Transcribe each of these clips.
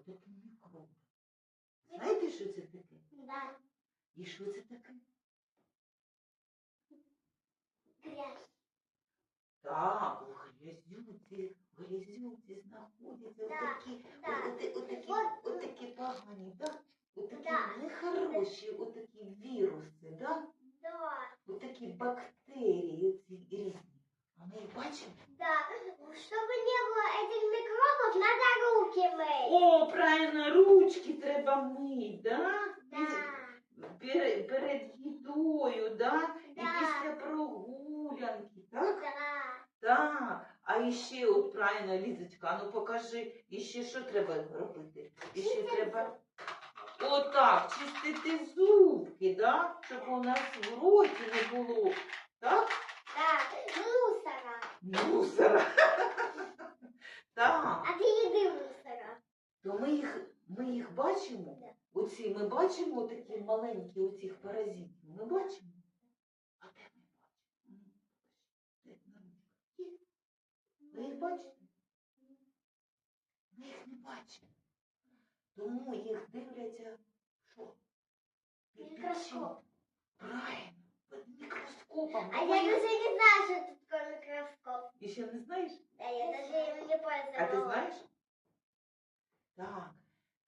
Отакі мікроби. Знаєте, що це таке? Да. І що це таке? Грязь. Так, у грязюці, в грязюці знаходяться Да, отакі, да. от- отакі, Вот. отакі погані, да? Отакі Да. нехороші, отакі віруси, да? Да. Отакі бактерії, оці різні. А ми їх бачимо? Да. Чтобы не было этих микробов, надо руки мыть. О, правильно, ручки треба да? Да. Перед, перед їдою, да? І Да. після прогулянки, так? Да. Так. А іще, от правильно, Лізочка, ну покажи, іще що треба робити? Іще треба отак, чистити зубки, да? щоб у нас в роті не було. Так? Да. Мусора. Мусора. Так. А ты еды мусора. То ми їх, ми їх бачимо. Оці ми бачимо такі маленькі оцих паразитів. Ми бачимо. А де ми бачимо? М, де на? Ви їх бачите? Ми їх не бачимо. Тому їх дивляться що? Під-? Мікроскоп. Правильно, під мікроскопом. А я даже не знаю, что это такое микроскоп. І ще не знаєш? Да, я им не пользовалась. А ти знаєш? Так.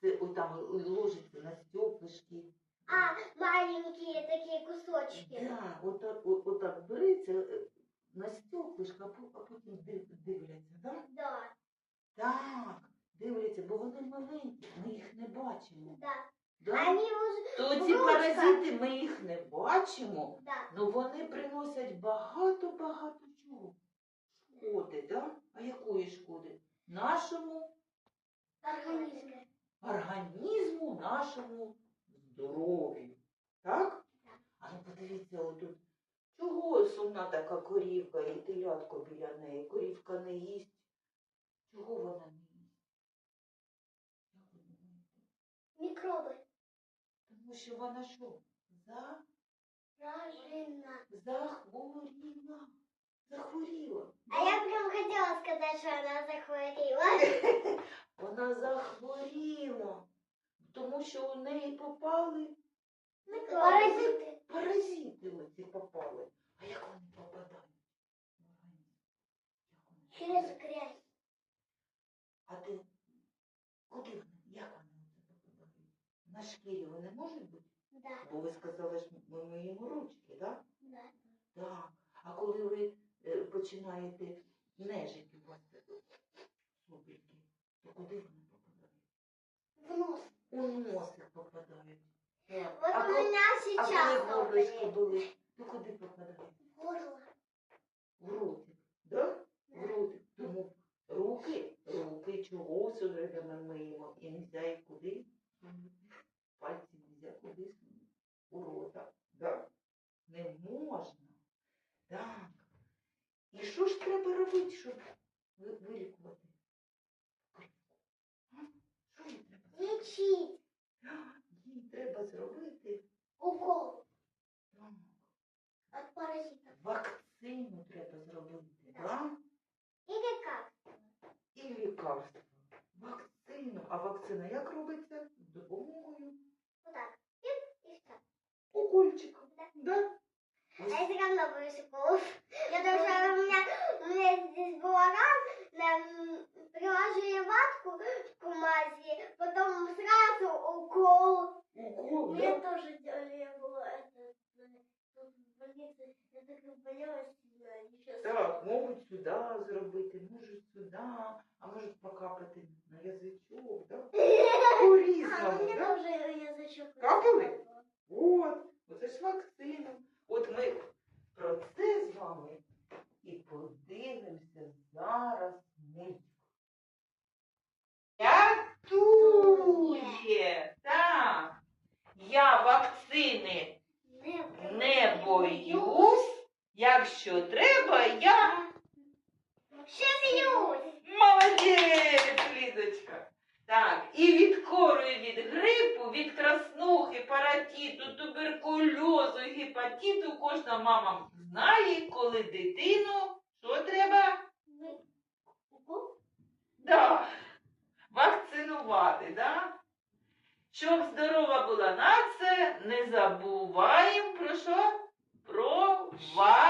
Це отам ложиться на стеклышки. А, маленькие такие кусочки. Да, отак, от, отак береться е, на стеклышко, а потім див- дивляться, да? Да, Так, дивляться, бо вони маленькі, ми їх не бачимо. да. Да? Они уже... То ці Ручка. паразити ми їх не бачимо, Да. але вони приносять багато-багато чого. Шкоди, да? А якої шкоди? Нашому Организм. Організму, нашому здоров'ю. Так? А ну подивіться отут. Чого сумна така корівка і телятко біля неї? Корівка не їсть. Чого вона не їсть? Микробы. Тому що вона що? За... Правильно. Захворіла. Захворіла. А я прям хотела сказать, что она захворела. Вона захворіла. Тому що у неї попали Паразиты. Паразити оці попали. А як вони попадають? Через грязь. А ти куди вони? Як вони попадають? На шкірі вони можуть бути? Да. Бо ви сказали, що ми миємо ручки, так? Да. Так. А коли ви е, починаєте нежить у вас сопельки, то куди вони попадають? В нос. У носик попадають. От а, у мене сейчас горлышко болить, то куди попадають? Горло. В руки. да? В руки. Тому руки, руки, чого сюди ми миємо. І не їх куди? Пальці нельзя кудись у рота. Да? Не можна. Так. І що ж треба робити, щоб ви- вилікувати? крихку? А? Що їй треба? Їй треба зробити Укол. От паразитов. вакцину треба зробити, Так. да? Или как? і лікарство. Вакцину. А вакцина як робиться? З допомогою Вот так. И, и все. укольчика. Да. Да? А я все равно боюсь уколов. Я даже у меня, у меня Укол, Мне да? тоже делали, я была это, в больнице, я так болела сильно, ничего Так, можуть сюди зробити, можуть сюди, а можуть покапати на язичок, да? А, По-різному, мне да? тоже язычок. Капали? От, оце ж вакцина. От ми про це з вами і подивимося зараз від краснух, паратіту, туберкульозу, гепатіту кожна мама знає, коли дитину що треба ну, да. вакцинувати. Да? Щоб здорова була нація, не забуваємо про що? Про вас.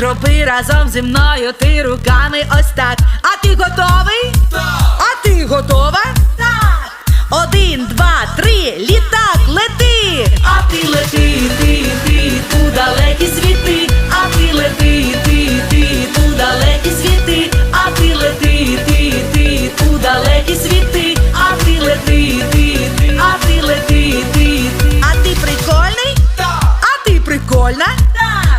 зроби разом зі мною ти руками ось так. А ти готовий?